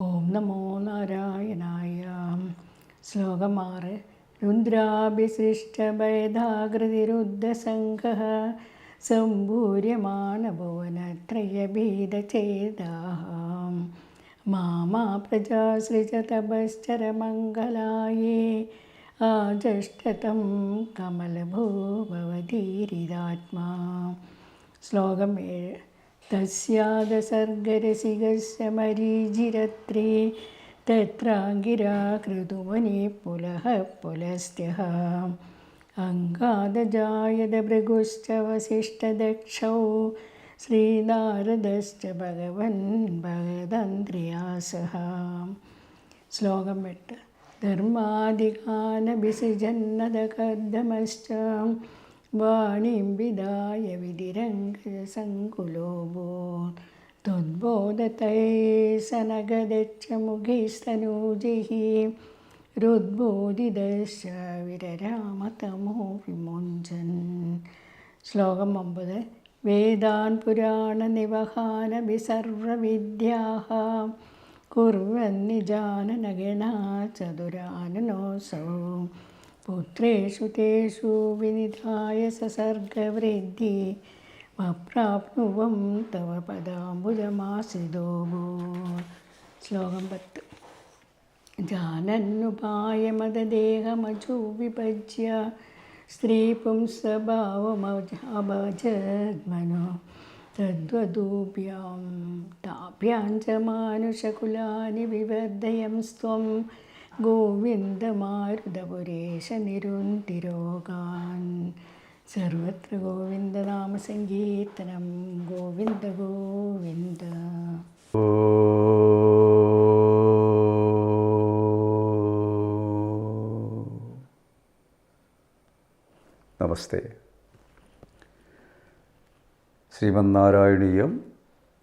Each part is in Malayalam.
ഓം നമോ നാരായണായ ശ്ലോകം ആറ്. രുദ്രാഭിസൃഷ്ടഭേദാകൃതിരുദ്ധസംഘ സംഭൂര്യമാനഭുവനത്രയഭീതചേതാഹ മാമാ പ്രജാസൃജ തപശ്ചരമംഗലായേ ആജഷ്ടതം കമലഭൂ ഭവധീരിതാത്മാ ശ്ലോകം ഏഴ്. തസ്യാദസർഗരസികസ്യ മരീചിരത്രേ തത്രാങ്കിരാകൃതുവനെ പുലഃ പുലസ്ത്യഃ അങ്കാദജായത ഭൃഗുശ്ച വസിഷ്ഠദക്ഷൗ ശ്രീനാരദശ്ച ഭഗവൻ ഭഗതന്ത്രിയാസഹ ശ്ലോകം എട്ട് ധർമാധികാനഭിസൃജന്നതകർദ്ദമശ്ച വാണിംബിതായ വിതിരംഗസങ്കുലോബോ ത്വദ്ബോധതൈ സനഗദച്ഛമുഖിസ്തനൂജിഃ രുദ്ബോധിതശ്ച വിരരാമതമോ വിമോഞ്ചൻ. ശ്ലോകം ഒമ്പത്. വേദാൻ പുരാണ നിവഹാനഭി സർവവിദ്യാ കുർവന്നിജാനനഗണാ ചതുരാനനോസവും पुत्रेषु तेषु विनिधाय ससर्गवृद्धि म प्राप्नुवं तव पदाम्बुजमासिदो श्लोकं पत् जानन्नुपाय मददेहमजुविभज्य स्त्रीपुंसभावमजद्मनो तद्वदूभ्यां ताभ्यां च मानुषकुलानि विवर्धयं स्वं മാനുഷകുലാനി വിവർദ്ധയം സ്വം ഗോവിന്ദമാരുതപുരേശ നിരുന്തിരോഗാൻ സർവത്ര ഗോവിന്ദനാമസങ്കീർത്തനം. ഗോവിന്ദ ഗോവിന്ദ. നമസ്തേ. ശ്രീമന്നാരായണീയം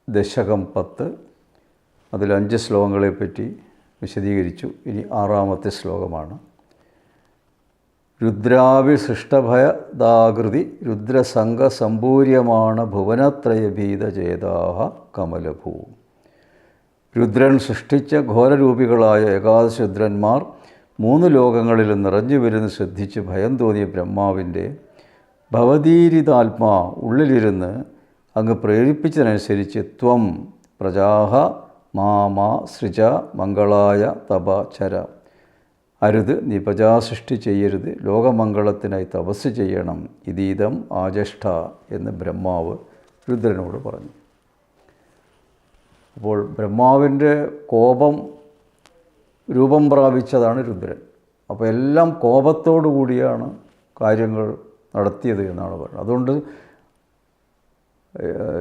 ദശകം പത്ത്. അതിൽ അഞ്ച് ശ്ലോകങ്ങളെപ്പറ്റി വിശദീകരിച്ചു. ഇനി ആറാമത്തെ ശ്ലോകമാണ്. രുദ്രാവിസൃഷ്ടഭയദാകൃതി രുദ്രസംഘ സമ്പൂര്യമാണ് ഭുവനത്രയഭീതചേതാഹ കമലഭൂ. രുദ്രൻ സൃഷ്ടിച്ച ഘോരരൂപികളായ ഏകാദശരുദ്രന്മാർ മൂന്ന് ലോകങ്ങളിൽ നിറഞ്ഞു വരുന്ന ശ്രദ്ധിച്ച് ഭയം തോന്നിയ ബ്രഹ്മാവിന്റെ ഭവതീരിതാത്മാ ഉള്ളിലിരുന്ന് അങ്ങ് പ്രേരിപ്പിച്ചതനുസരിച്ച് ത്വം പ്രജാഹ മാമാ സൃജ മംഗളായ തപ ചര. അരുത് നീ സൃഷ്ടി ചെയ്യരുത് ലോകമംഗളത്തിനായി തപസ് ചെയ്യണം. ഇതീതം ആജഷ്ഠ എന്ന് ബ്രഹ്മാവ് രുദ്രനോട് പറഞ്ഞു. അപ്പോൾ ബ്രഹ്മാവിന്റെ കോപം രൂപം പ്രാപിച്ചതാണ് രുദ്രൻ. അപ്പോൾ എല്ലാം കോപത്തോടു കൂടിയാണ് കാര്യങ്ങൾ നടത്തിയത് എന്നാണ് പറയുന്നത്. അതുകൊണ്ട്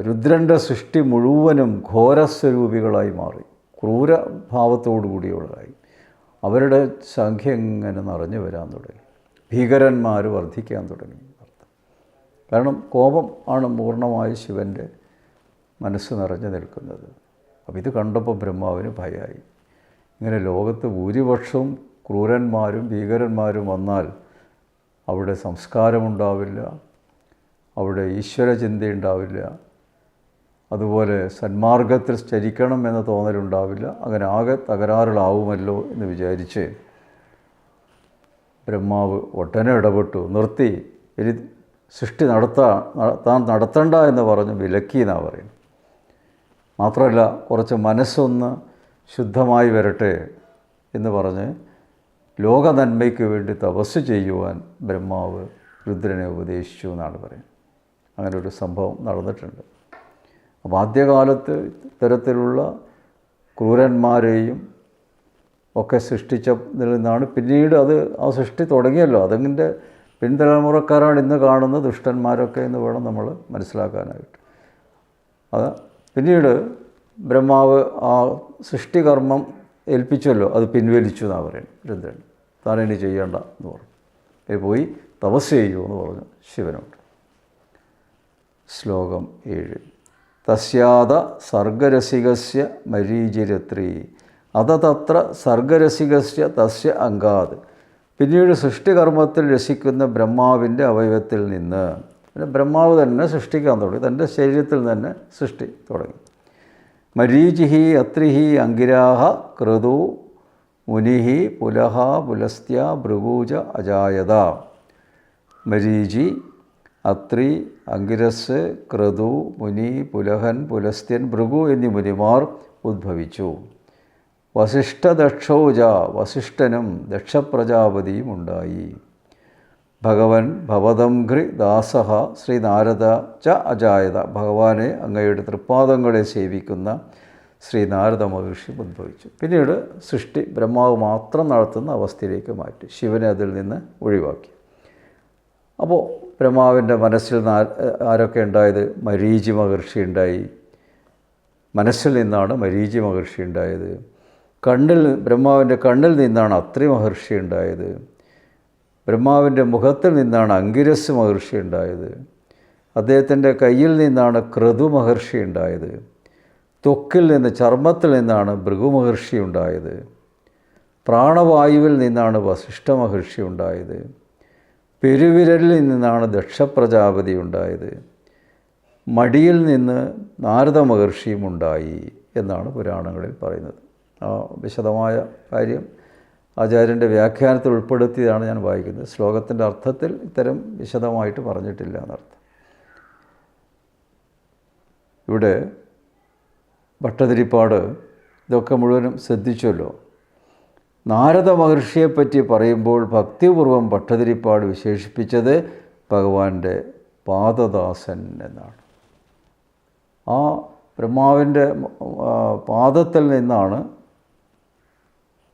രുദ്രന്റെ സൃഷ്ടി മുഴുവനും ഘോരസ്വരൂപികളായി മാറി. ക്രൂരഭാവത്തോടുകൂടിയുള്ളതായി അവരുടെ സംഖ്യ ഇങ്ങനെ നിറഞ്ഞു വരാൻ തുടങ്ങി? ഭീകരന്മാർ വർദ്ധിക്കാൻ തുടങ്ങി. കാരണം കോപം ആണ് പൂർണമായി ശിവന്റെ മനസ്സ് നിറഞ്ഞു നിൽക്കുന്നത്. അപ്പോൾ ഇത് കണ്ടപ്പോൾ ബ്രഹ്മാവിന് ഭയമായി ഇങ്ങനെ ലോകത്ത് ഭൂരിപക്ഷവും ക്രൂരന്മാരും ഭീകരന്മാരും വന്നാൽ അവിടെ സംസ്കാരമുണ്ടാവില്ല അവിടെ ഈശ്വര ചിന്തയുണ്ടാവില്ല അതുപോലെ സന്മാർഗത്തിൽ ചരിക്കണം എന്ന തോന്നലുണ്ടാവില്ല. അങ്ങനെ ആകെ തകരാറിലാവുമല്ലോ എന്ന് വിചാരിച്ച് ബ്രഹ്മാവ് ഒട്ടനെ ഇടപെട്ടു. നിർത്തി. ഇനി സൃഷ്ടി നടത്താൻ താൻ നടത്തണ്ട എന്ന് പറഞ്ഞ് വിലക്കി എന്നാണ് പറയും മാത്രമല്ല കുറച്ച് മനസ്സൊന്ന് ശുദ്ധമായി വരട്ടെ എന്ന് പറഞ്ഞ് ലോകനന്മയ്ക്ക് വേണ്ടി തപസ് ചെയ്യുവാൻ ബ്രഹ്മാവ് രുദ്രനെ ഉപദേശിച്ചു എന്നാണ് പറയുന്നത്. അങ്ങനെ ഒരു സംഭവം നടന്നിട്ടുണ്ട്. അപ്പോൾ ആദ്യകാലത്ത് ഇത്തരത്തിലുള്ള ക്രൂരന്മാരെയും ഒക്കെ സൃഷ്ടിച്ച നിന്നാണ് പിന്നീട് അത് ആ സൃഷ്ടി തുടങ്ങിയല്ലോ. അതിന്റെ പിൻതലമുറക്കാരാണ് ഇന്ന് കാണുന്ന ദുഷ്ടന്മാരൊക്കെ എന്ന് വേണം നമ്മൾ മനസ്സിലാക്കാനായിട്ട്. അത് പിന്നീട് ബ്രഹ്മാവ് ആ സൃഷ്ടികർമ്മം ഏൽപ്പിച്ചല്ലോ. അത് പിൻവലിച്ചു എന്നാണ് പറയുന്നത് രുദ്രൻ താനിനി ചെയ്യേണ്ട എന്ന് പറഞ്ഞു. പോയി തപസ് ചെയ്യൂ എന്ന് പറഞ്ഞു ശിവനോട്. ശ്ലോകം ഏഴ്. തസ്യാത സർഗരസികസ്യ മരീചിരത്രി. അത തത്ര സർഗരസികസ്യ തസ്യ അങ്കാത് പിന്നീട് സൃഷ്ടികർമ്മത്തിൽ രസിക്കുന്ന ബ്രഹ്മാവിന്റെ അവയവത്തിൽ നിന്ന് പിന്നെ ബ്രഹ്മാവ് തന്നെ സൃഷ്ടിക്കാൻ തുടങ്ങി. തന്റെ ശരീരത്തിൽ തന്നെ സൃഷ്ടി തുടങ്ങി. മരീചി അത്രി അങ്കിരാഹ ക്രതു മുനിഹി പുലഹ പുലസ്ത്യ ഭൃഗൂജ അജായത. മരീചി അത്രി അങ്കിരസ് ക്രതു മുനി പുലഹൻ പുലസ്ത്യൻ ഭൃഗു എന്നീ മുനിമാർ ഉദ്ഭവിച്ചു. വസിഷ്ഠദക്ഷോജ വസിഷ്ഠനും ദക്ഷപ്രജാപതിയും ഉണ്ടായി. ഭഗവൻ ഭവതംഘ്രി ദാസഹ ശ്രീനാരദ ച അജായത ഭഗവാനെ അങ്ങയുടെ തൃപ്പാദങ്ങളെ സേവിക്കുന്ന ശ്രീനാരദ മഹർഷി ഉദ്ഭവിച്ചു. പിന്നീട് സൃഷ്ടി ബ്രഹ്മാവ് മാത്രം നടത്തുന്ന അവസ്ഥയിലേക്ക് മാറ്റി ശിവനെ അതിൽ നിന്ന് ഒഴിവാക്കി. അപ്പോൾ ബ്രഹ്മാവിന്റെ മനസ്സിൽ നിന്ന് ആരൊക്കെ ഉണ്ടായത്? മരീചി മഹർഷി ഉണ്ടായി. മനസ്സിൽ നിന്നാണ് മരീചി മഹർഷി ഉണ്ടായത്. കണ്ണിൽ ബ്രഹ്മാവിന്റെ കണ്ണിൽ നിന്നാണ് അത്രി മഹർഷി ഉണ്ടായത്. ബ്രഹ്മാവിന്റെ മുഖത്തിൽ നിന്നാണ് അങ്കിരസ് മഹർഷി ഉണ്ടായത്. അദ്ദേഹത്തിന്റെ കയ്യിൽ നിന്നാണ് ക്രതു മഹർഷി ഉണ്ടായത്. ത്വക്കിൽ നിന്ന് ചർമ്മത്തിൽ നിന്നാണ് ഭൃഗു മഹർഷി ഉണ്ടായത്. പ്രാണവായുവിൽ നിന്നാണ് വസിഷ്ഠ മഹർഷി ഉണ്ടായത്. പെരുവിരലിൽ നിന്നാണ് ദക്ഷപ്രജാപതി ഉണ്ടായത്. മടിയിൽ നിന്ന് നാരദ മഹർഷിയും ഉണ്ടായി എന്നാണ് പുരാണങ്ങളിൽ പറയുന്നത്. ആ വിശദമായ കാര്യം ആചാര്യന്റെ വ്യാഖ്യാനത്തിൽ ഉൾപ്പെടുത്തിയതാണ് ഞാൻ വായിക്കുന്നത്. ശ്ലോകത്തിന്റെ അർത്ഥത്തിൽ ഇത്തരം വിശദമായിട്ട് പറഞ്ഞിട്ടില്ല എന്നർത്ഥം. ഇവിടെ ഭട്ടതിരിപ്പാട് ഇതൊക്കെ മുഴുവനും ശ്രദ്ധിച്ചല്ലോ. നാരദ മഹർഷിയെപ്പറ്റി പറയുമ്പോൾ ഭക്തിപൂർവം ഭട്ടതിരിപ്പാട് വിശേഷിപ്പിച്ചത് ഭഗവാന്റെ പാദദാസൻ എന്നാണ്. ആ ബ്രഹ്മാവിന്റെ പാദത്തിൽ നിന്നാണ്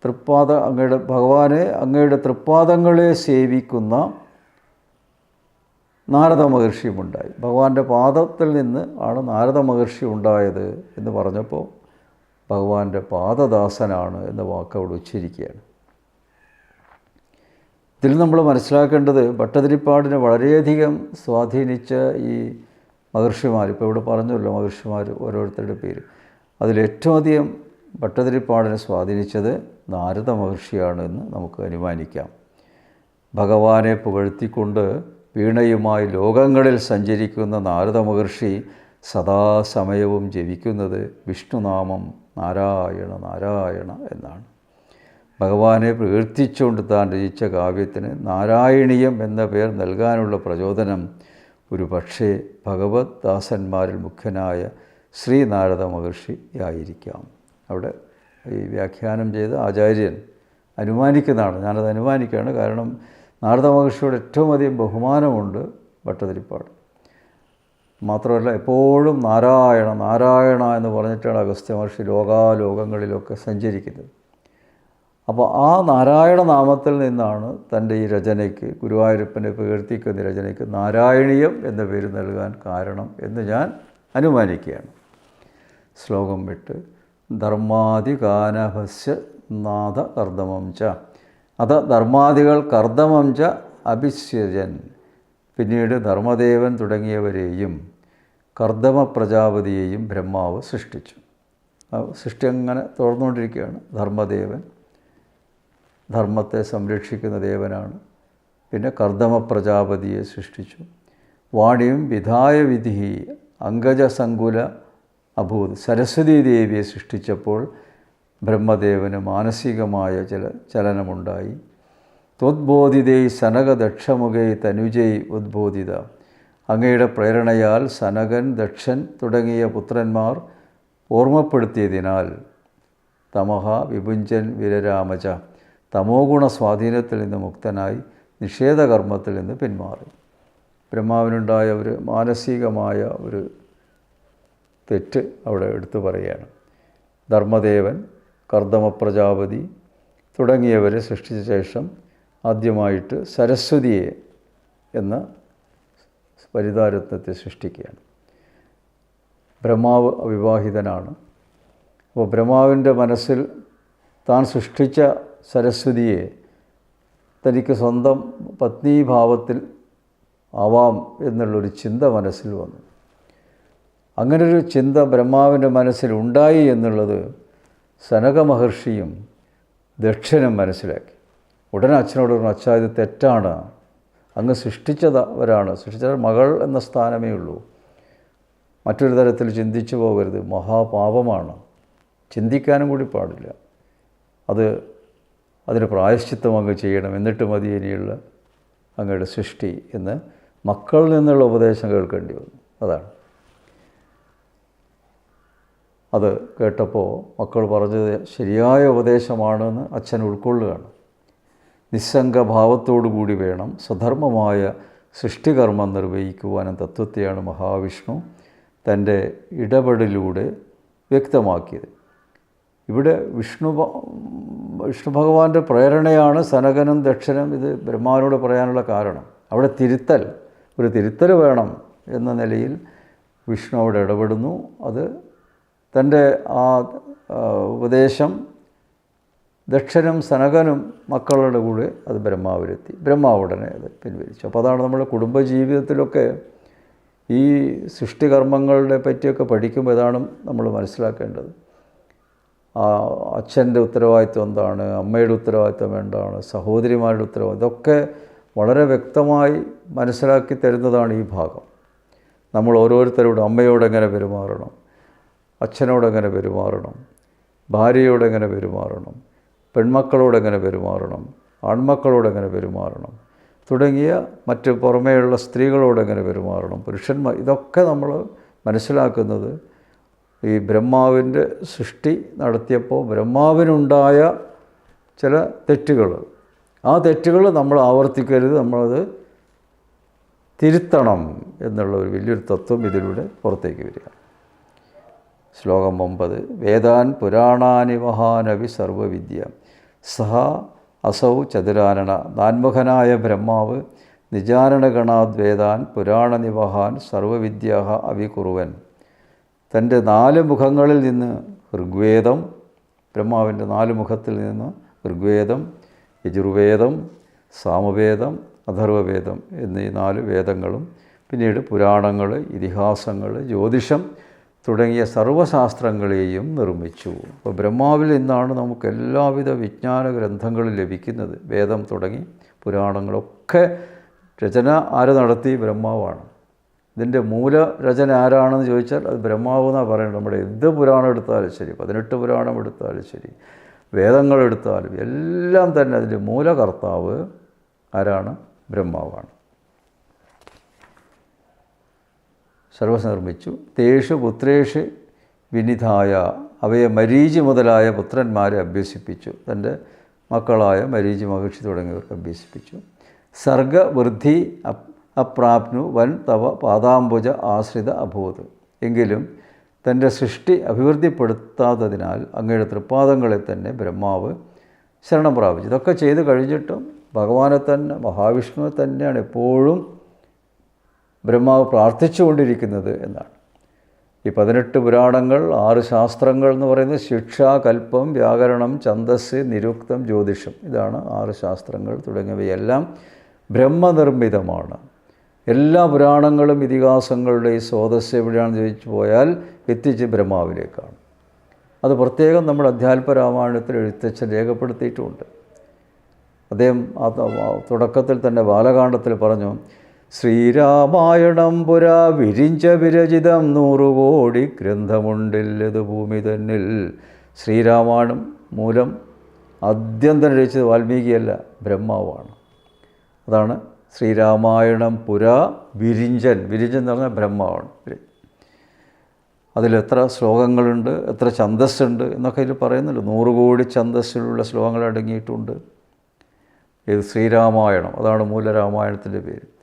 തൃപ്പാദ അങ്ങയുടെ ഭഗവാനെ അങ്ങയുടെ തൃപ്പാദങ്ങളെ സേവിക്കുന്ന നാരദ മഹർഷിയും ഉണ്ടായി. ഭഗവാന്റെ പാദത്തിൽ നിന്ന് ആണ് നാരദ മഹർഷി ഉണ്ടായത് എന്ന് പറഞ്ഞപ്പോൾ ഭഗവാന്റെ പാദദാസനാണ് എന്ന വാക്ക് അവിടെ ഉച്ചരിക്കുകയാണ്. ഇതിൽ നമ്മൾ മനസ്സിലാക്കേണ്ടത് ഭട്ടതിരിപ്പാടിനെ വളരെയധികം സ്വാധീനിച്ച ഈ മഹർഷിമാർ ഇപ്പോൾ ഇവിടെ പറഞ്ഞല്ലോ മഹർഷിമാർ ഓരോരുത്തരുടെ പേര്. അതിലേറ്റവും അധികം ഭട്ടതിരിപ്പാടിനെ സ്വാധീനിച്ചത് നാരദ മഹർഷിയാണ് എന്ന് നമുക്ക് അനുമാനിക്കാം. ഭഗവാനെ പുകഴ്ത്തിക്കൊണ്ട് വീണയുമായി ലോകങ്ങളിൽ സഞ്ചരിക്കുന്ന നാരദ മഹർഷി സദാസമയവും ജപിക്കുന്നത് വിഷ്ണുനാമം നാരായണ നാരായണ എന്നാണ്. ഭഗവാനെ പ്രകീർത്തിച്ചുകൊണ്ട് താൻ രചിച്ച കാവ്യത്തിന് നാരായണീയം എന്ന പേർ നൽകാനുള്ള പ്രചോദനം ഒരു പക്ഷേ ഭഗവത് ദാസന്മാരിൽ മുഖ്യനായ ശ്രീനാരദ മഹർഷിയായിരിക്കാം അവിടെ ഈ വ്യാഖ്യാനം ചെയ്ത ആചാര്യൻ അനുമാനിക്കുന്നതാണ്. ഞാനത് അനുമാനിക്കുകയാണ്. കാരണം നാരദ മഹർഷിയോട് ഏറ്റവും അധികം ബഹുമാനമുണ്ട് ഭട്ടതിരിപ്പാട് മാത്രമല്ല എപ്പോഴും നാരായണ നാരായണ എന്ന് പറഞ്ഞിട്ടാണ് അഗസ്ത്യ മഹർഷി ലോകാലോകങ്ങളിലൊക്കെ സഞ്ചരിക്കുന്നത്. അപ്പോൾ ആ നാരായണ നാമത്തിൽ നിന്നാണ് തന്റെ ഈ രചനയ്ക്ക് ഗുരുവായൂരപ്പനെ പ്രകീർത്തിക്കുന്ന രചനയ്ക്ക് നാരായണീയം എന്ന പേര് നൽകാൻ കാരണം എന്ന് ഞാൻ അനുമാനിക്കുകയാണ്. ശ്ലോകം വിട്ട് ധർമാദികാനഭസ്യ നാഥ കർദ്ദമം ച അത ധർമാദികൾ കർദ്ദമം ച അഭിസ്യജൻ. പിന്നീട് ധർമ്മദേവൻ തുടങ്ങിയവരെയും കർദമ പ്രജാപതിയെയും ബ്രഹ്മാവ് സൃഷ്ടിച്ചു. സൃഷ്ടി അങ്ങനെ തുടർന്നുകൊണ്ടിരിക്കുകയാണ്. ധർമ്മദേവൻ ധർമ്മത്തെ സംരക്ഷിക്കുന്ന ദേവനാണ്. പിന്നെ കർദമ പ്രജാപതിയെ സൃഷ്ടിച്ചു. വാണിയും വിധായ വിധി അങ്കജസങ്കുല അഭൂത് സരസ്വതീ ദേവിയെ സൃഷ്ടിച്ചപ്പോൾ ബ്രഹ്മദേവന് മാനസികമായ ചില ചലനമുണ്ടായി. ത്വദ്ബോധിതൈ സനകദക്ഷമുഖൈ തനുജൈ ഉദ്ബോധിത. അങ്ങയുടെ പ്രേരണയാൽ സനകൻ ദക്ഷൻ തുടങ്ങിയ പുത്രന്മാർ ഓർമ്മപ്പെടുത്തിയതിനാൽ തമഹ വിപുഞ്ചൻ വിരരാമച തമോഗുണ സ്വാധീനത്തിൽ നിന്ന് മുക്തനായി നിഷേധകർമ്മത്തിൽ നിന്ന് പിന്മാറി. ബ്രഹ്മാവിനുണ്ടായ ഒരു മാനസികമായ ഒരു തെറ്റ് അവിടെ എടുത്തു പറയുകയാണ്. ധർമ്മദേവൻ കർദമ പ്രജാപതി തുടങ്ങിയവരെ സൃഷ്ടിച്ച ശേഷം ആദ്യമായിട്ട് സരസ്വതിയെ എന്ന വനിതാരത്നത്തെ സൃഷ്ടിക്കുകയാണ്. ബ്രഹ്മാവ് അവിവാഹിതനാണ്. അപ്പോൾ ബ്രഹ്മാവിന്റെ മനസ്സിൽ താൻ സൃഷ്ടിച്ച സരസ്വതിയെ തനിക്ക് സ്വന്തം പത്നീഭാവത്തിൽ ആവാം എന്നുള്ളൊരു ചിന്ത മനസ്സിൽ വന്നു. അങ്ങനൊരു ചിന്ത ബ്രഹ്മാവിന്റെ മനസ്സിൽ ഉണ്ടായി എന്നുള്ളത് സനക മഹർഷിയും ദക്ഷനും മനസ്സിലാക്കി. ഉടനെ അച്ഛനോട് പറഞ്ഞു അച്ഛാ ഇത് തെറ്റാണ്. അങ്ങ് സൃഷ്ടിച്ചവരാണ്. സൃഷ്ടിച്ച മകൾ എന്ന സ്ഥാനമേ ഉള്ളൂ. മറ്റൊരു തരത്തിൽ ചിന്തിച്ചു പോകരുത്. മഹാപാപമാണ്. ചിന്തിക്കാനും കൂടി പാടില്ല. അത് അതിന് പ്രായശ്ചിത്തം അങ്ങ് ചെയ്യണം. എന്നിട്ട് മതി ഇനിയുള്ള അങ്ങയുടെ സൃഷ്ടി എന്ന് മക്കളിൽ നിന്നുള്ള ഉപദേശം കേൾക്കേണ്ടി വന്നു. അതാണ്. അത് കേട്ടപ്പോൾ മക്കൾ പറഞ്ഞത് ശരിയായ ഉപദേശമാണെന്ന് അച്ഛൻ ഉൾക്കൊള്ളുകയാണ്. നിസ്സംഗഭാവത്തോടു കൂടി വേണം സ്വധർമ്മമായ സൃഷ്ടികർമ്മം നിർവഹിക്കുവാനും തത്വത്തെയാണ് മഹാവിഷ്ണു തന്റെ ഇടപെടലിലൂടെ വ്യക്തമാക്കിയത്. ഇവിടെ വിഷ്ണു വിഷ്ണു ഭഗവാന്റെ പ്രേരണയാണ് സനകനും ദക്ഷനും ഇത് ബ്രഹ്മാവിനോട് പറയാനുള്ള കാരണം. അവിടെ തിരുത്തൽ ഒരു തിരുത്തൽ വേണം എന്ന നിലയിൽ വിഷ്ണു അവിടെ ഇടപെടുന്നു. അത് തന്റെ ആ, ഉപദേശം ദക്ഷനും സനകനും മക്കളുടെ കൂടെ അത് ബ്രഹ്മാവിലെത്തി. ബ്രഹ്മാവ് ഉടനെ അത് പിൻവലിച്ചു. അപ്പോൾ അതാണ് നമ്മുടെ കുടുംബജീവിതത്തിലൊക്കെ ഈ സൃഷ്ടികർമ്മങ്ങളുടെ പറ്റിയൊക്കെ പഠിക്കുമ്പോൾ ഇതാണ് നമ്മൾ മനസ്സിലാക്കേണ്ടത്. അച്ഛന്റെ ഉത്തരവാദിത്വം എന്താണ്? അമ്മയുടെ ഉത്തരവാദിത്വം എന്താണ്? സഹോദരിമാരുടെ ഉത്തരവാദിത്വം? ഇതൊക്കെ വളരെ വ്യക്തമായി മനസ്സിലാക്കി തരുന്നതാണ് ഈ ഭാഗം. നമ്മൾ ഓരോരുത്തരോടും അമ്മയോട് എങ്ങനെ പെരുമാറണം? അച്ഛനോട് എങ്ങനെ പെരുമാറണം? ഭാര്യയോട് എങ്ങനെ പെരുമാറണം? പെൺമക്കളോട് എങ്ങനെ പെരുമാറണം? ആൺമക്കളോട് എങ്ങനെ പെരുമാറണം? തുടങ്ങിയ മറ്റ് പുറമേയുള്ള സ്ത്രീകളോട് എങ്ങനെ പെരുമാറണം? പുരുഷന്മാർ ഇതൊക്കെ നമ്മൾ മനസ്സിലാക്കുന്നത് ഈ ബ്രഹ്മാവിന്റെ സൃഷ്ടി നടത്തിയപ്പോൾ ബ്രഹ്മാവിനുണ്ടായ ചില തെറ്റുകൾ. ആ തെറ്റുകൾ നമ്മൾ ആവർത്തിക്കരുത് നമ്മളത് തിരുത്തണം എന്നുള്ള ഒരു വലിയൊരു തത്വം ഇതിലൂടെ പുറത്തേക്ക് വരിക. ശ്ലോകം ഒമ്പത് വേദാൻ പുരാണാനി മഹാനവി സർവവിദ്യ. സഹ അസൗ ചതുരാനണ നാൻമുഖനായ ബ്രഹ്മാവ് നിജാനണഗണാദ്വേദാൻ പുരാണനിവഹാൻ സർവവിദ്യ അവികുറുവൻ. തന്റെ നാല് മുഖങ്ങളിൽ നിന്ന് ഋഗ്വേദം ബ്രഹ്മാവിന്റെ നാല് മുഖത്തിൽ നിന്ന് ഋഗ്വേദം യജുർവേദം സാമവേദം അഥർവവേദം എന്നീ നാല് വേദങ്ങളും പിന്നീട് പുരാണങ്ങൾ ഇതിഹാസങ്ങൾ ജ്യോതിഷം തുടങ്ങിയ സർവശാസ്ത്രങ്ങളെയും നിർമ്മിച്ചു. അപ്പോൾ ബ്രഹ്മാവിൽ നിന്നാണ് നമുക്ക് എല്ലാവിധ വിജ്ഞാന ഗ്രന്ഥങ്ങളും ലഭിക്കുന്നത്. വേദം തുടങ്ങി പുരാണങ്ങളൊക്കെ രചന ആര് നടത്തി? ബ്രഹ്മാവാണ്. ഇതിന്റെ മൂലരചന ആരാണെന്ന് ചോദിച്ചാൽ അത് ബ്രഹ്മാവ് എന്നാണ് പറയുന്നത്. നമ്മുടെ എന്ത് പുരാണം എടുത്താലും ശരി പതിനെട്ട് പുരാണം എടുത്താലും ശരി വേദങ്ങൾ എടുത്താലും എല്ലാം തന്നെ അതിന്റെ മൂലകർത്താവ് ആരാണ്? ബ്രഹ്മാവാണ്. സർവസ് നിർമ്മിച്ചു തേഷു പുത്രേഷ് വിനിധായ. അവയെ മരീചി മുതലായ പുത്രന്മാരെ അഭ്യസിപ്പിച്ചു. തന്റെ മക്കളായ മരീചി മഹർഷി തുടങ്ങിയവർക്ക് അഭ്യസിപ്പിച്ചു. സർഗവൃദ്ധി അപ് അപ്രാപ്നു വൻ തവ പാദാംബുജ ആശ്രിത അഭൂത്. എങ്കിലും തന്റെ സൃഷ്ടി അഭിവൃദ്ധിപ്പെടുത്താത്തതിനാൽ അങ്ങയുടെ തൃപ്പാദങ്ങളെ തന്നെ ബ്രഹ്മാവ് ശരണം പ്രാപിച്ചു. ഇതൊക്കെ ചെയ്ത് കഴിഞ്ഞിട്ടും ഭഗവാനെ തന്നെ മഹാവിഷ്ണുവെ തന്നെയാണ് എപ്പോഴും ബ്രഹ്മാവ് പ്രാർത്ഥിച്ചുകൊണ്ടിരിക്കുന്നത് എന്നാണ്. ഈ പതിനെട്ട് പുരാണങ്ങൾ ആറ് ശാസ്ത്രങ്ങൾ എന്ന് പറയുന്നത് ശിക്ഷ കൽപ്പം വ്യാകരണം ഛന്ദസ് നിരുക്തം ജ്യോതിഷം. ഇതാണ് ആറ് ശാസ്ത്രങ്ങൾ തുടങ്ങിയവയെല്ലാം ബ്രഹ്മനിർമ്മിതമാണ്. എല്ലാ പുരാണങ്ങളും ഇതിഹാസങ്ങളുടെ ഈ സ്രോതസ് എവിടെയാണെന്ന് ചോദിച്ചു പോയാൽ എത്തിച്ച് ബ്രഹ്മാവിലേക്കാണ്. അത് പ്രത്യേകം നമ്മൾ അധ്യാത്മ രാമായണത്തിൽ എഴുത്തച്ഛൻ രേഖപ്പെടുത്തിയിട്ടുമുണ്ട് അദ്ദേഹം ആ തുടക്കത്തിൽ തന്നെ ബാലകാണ്ഡത്തിൽ പറഞ്ഞു ശ്രീരാമായണം പുരാ വിരിഞ്ച വിരചിതം നൂറുകോടി ഗ്രന്ഥമുണ്ടില്ലത് ഭൂമി തന്നിൽ. ശ്രീരാമായണം മൂലം അത്യന്തം രചിച്ചത് വാൽമീകിയല്ല ബ്രഹ്മാവാണ്. അതാണ് ശ്രീരാമായണം പുരാ വിരിഞ്ചൻ. വിരിഞ്ചൻ എന്ന് പറഞ്ഞാൽ ബ്രഹ്മാവാണ് അതിലെത്ര ശ്ലോകങ്ങളുണ്ട് എത്ര ഛന്തസ്സുണ്ട് എന്നൊക്കെ ഇതിൽ പറയുന്നുണ്ട്. നൂറുകോടി ഛന്തസ്സിലുള്ള ശ്ലോകങ്ങൾ അടങ്ങിയിട്ടുണ്ട്. ഇത് ശ്രീരാമായണം അതാണ് മൂലരാമായണത്തിന്റെ പേര്.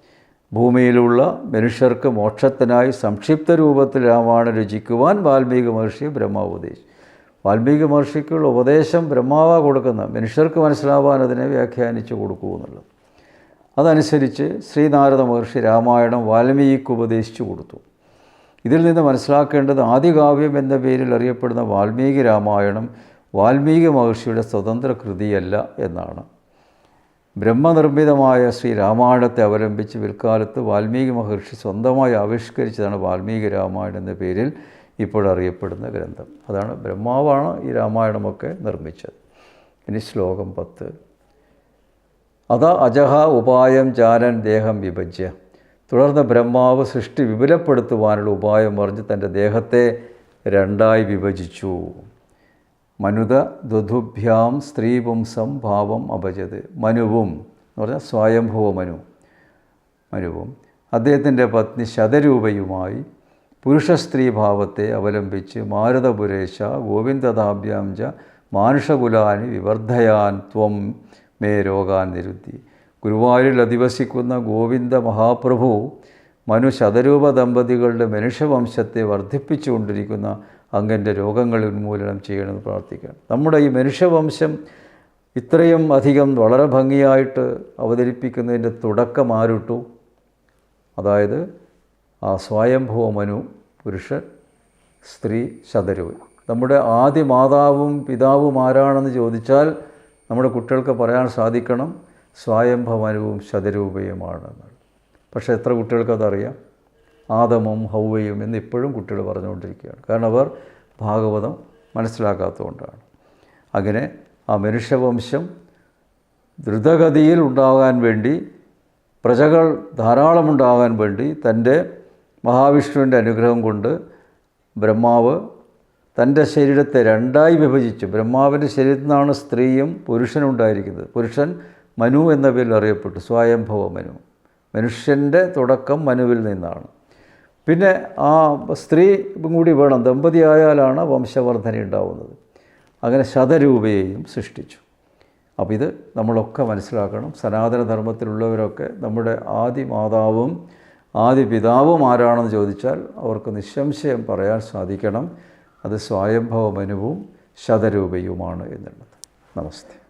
ഭൂമിയിലുള്ള മനുഷ്യർക്ക് മോക്ഷത്തിനായി സംക്ഷിപ്ത രൂപത്തിൽ രാമായണം രചിക്കുവാൻ വാൽമീകി മഹർഷി ബ്രഹ്മാവ് ഉപദേശിച്ചു വാൽമീകി മഹർഷിക്കുള്ള ഉപദേശം ബ്രഹ്മാവ കൊടുക്കുന്ന മനുഷ്യർക്ക് മനസ്സിലാവാൻ അതിനെ വ്യാഖ്യാനിച്ചു കൊടുക്കൂ അതനുസരിച്ച് ശ്രീനാരദ മഹർഷി രാമായണം വാൽമീകിക്ക് ഉപദേശിച്ചു കൊടുത്തു. ഇതിൽ നിന്ന് മനസ്സിലാക്കേണ്ടത് ആദികാവ്യം എന്ന പേരിൽ അറിയപ്പെടുന്ന വാൽമീകി രാമായണം വാൽമീകി മഹർഷിയുടെ സ്വതന്ത്ര കൃതിയല്ല എന്നാണ്. ബ്രഹ്മനിർമ്മിതമായ ശ്രീ രാമായണത്തെ അവലംബിച്ച് പിൽക്കാലത്ത് വാൽമീകി മഹർഷി സ്വന്തമായി ആവിഷ്കരിച്ചതാണ് വാൽമീകി രാമായണം എന്ന പേരിൽ ഇപ്പോഴറിയപ്പെടുന്ന ഗ്രന്ഥം. അതാണ് ബ്രഹ്മാവാണ് ഈ രാമായണമൊക്കെ നിർമ്മിച്ചത്. ഇനി ശ്ലോകം പത്ത്. അത അജഹ ഉപായം ചാരൻ ദേഹം വിഭജ്യ. തുടർന്ന് ബ്രഹ്മാവ് സൃഷ്ടി വിപുലപ്പെടുത്തുവാനുള്ള ഉപായം പറഞ്ഞ് തന്റെ ദേഹത്തെ രണ്ടായി വിഭജിച്ചു. മനുത ദുധുഭ്യാം സ്ത്രീപുംസം ഭാവം അപജത്. മനുവും എന്ന് പറഞ്ഞാൽ സ്വയംഭവ മനു. മനുവും. അദ്ദേഹത്തിന്റെ പത്നി ശതരൂപയുമായി പുരുഷ സ്ത്രീ ഭാവത്തെ അവലംബിച്ച് മാരുതപുരേശ ഗോവിന്ദതാഭ്യാം ച മാനുഷകുലാനി വിവർദ്ധയാൻ ത്വം മേ രോഗാൻ നിരുദ്ധി. ഗുരുവായൂരിൽ അധിവസിക്കുന്ന ഗോവിന്ദ മഹാപ്രഭു മനു ദമ്പതികളുടെ മനുഷ്യവംശത്തെ വർദ്ധിപ്പിച്ചുകൊണ്ടിരിക്കുന്ന അങ്ങന്റെ രോഗങ്ങൾ ഉന്മൂലനം ചെയ്യണമെന്ന് പ്രാർത്ഥിക്കണം നമ്മുടെ ഈ മനുഷ്യവംശം ഇത്രയും അധികം വളരെ ഭംഗിയായിട്ട് അവതരിപ്പിക്കുന്നതിന്റെ തുടക്കം ആരുട്ടു? അതായത് ആ സ്വയംഭവ മനു പുരുഷൻ സ്ത്രീ ശതരു നമ്മുടെ ആദ്യ മാതാവും പിതാവും ആരാണെന്ന് ചോദിച്ചാൽ നമ്മുടെ കുട്ടികൾക്ക് പറയാൻ സാധിക്കണം സ്വയംഭവനവും ശതരൂപയുമാണെന്ന് പക്ഷേ എത്ര കുട്ടികൾക്ക് അതറിയാം ആദമും ഹൗവയും എന്ന് ഇപ്പോഴും കുട്ടികൾ പറഞ്ഞുകൊണ്ടിരിക്കുകയാണ്. കാരണം അവർ ഭാഗവതം മനസ്സിലാക്കാത്തതുകൊണ്ടാണ്. അങ്ങനെ ആ മനുഷ്യവംശം ദ്രുതഗതിയിൽ ഉണ്ടാകാൻ വേണ്ടി പ്രജകൾ ധാരാളമുണ്ടാകാൻ വേണ്ടി തന്റെ മഹാവിഷ്ണുവിന്റെ അനുഗ്രഹം കൊണ്ട് ബ്രഹ്മാവ് തന്റെ ശരീരത്തെ രണ്ടായി വിഭജിച്ചു. ബ്രഹ്മാവിന്റെ ശരീരത്തിൽ നിന്നാണ് സ്ത്രീയും പുരുഷനും ഉണ്ടായിരിക്കുന്നത്. പുരുഷൻ മനു എന്ന പേരിൽ അറിയപ്പെട്ടു. സ്വയംഭവ മനു. മനുഷ്യന്റെ തുടക്കം മനുവിൽ നിന്നാണ്. പിന്നെ ആ സ്ത്രീ കൂടി വേണം ദമ്പതിയായാലാണ് വംശവർധന ഉണ്ടാവുന്നത് അങ്ങനെ ശതരൂപയെയും സൃഷ്ടിച്ചു. അപ്പോൾ ഇത് നമ്മളൊക്കെ മനസ്സിലാക്കണം. സനാതനധർമ്മത്തിലുള്ളവരൊക്കെ നമ്മുടെ ആദി മാതാവും ആദി പിതാവും ആരാണെന്ന് ചോദിച്ചാൽ അവർക്ക് നിസ്സംശയം പറയാൻ സാധിക്കണം. അത് സ്വയംഭവ മനുവും ശതരൂപയുമാണ് എന്നുള്ളത്. നമസ്തേ.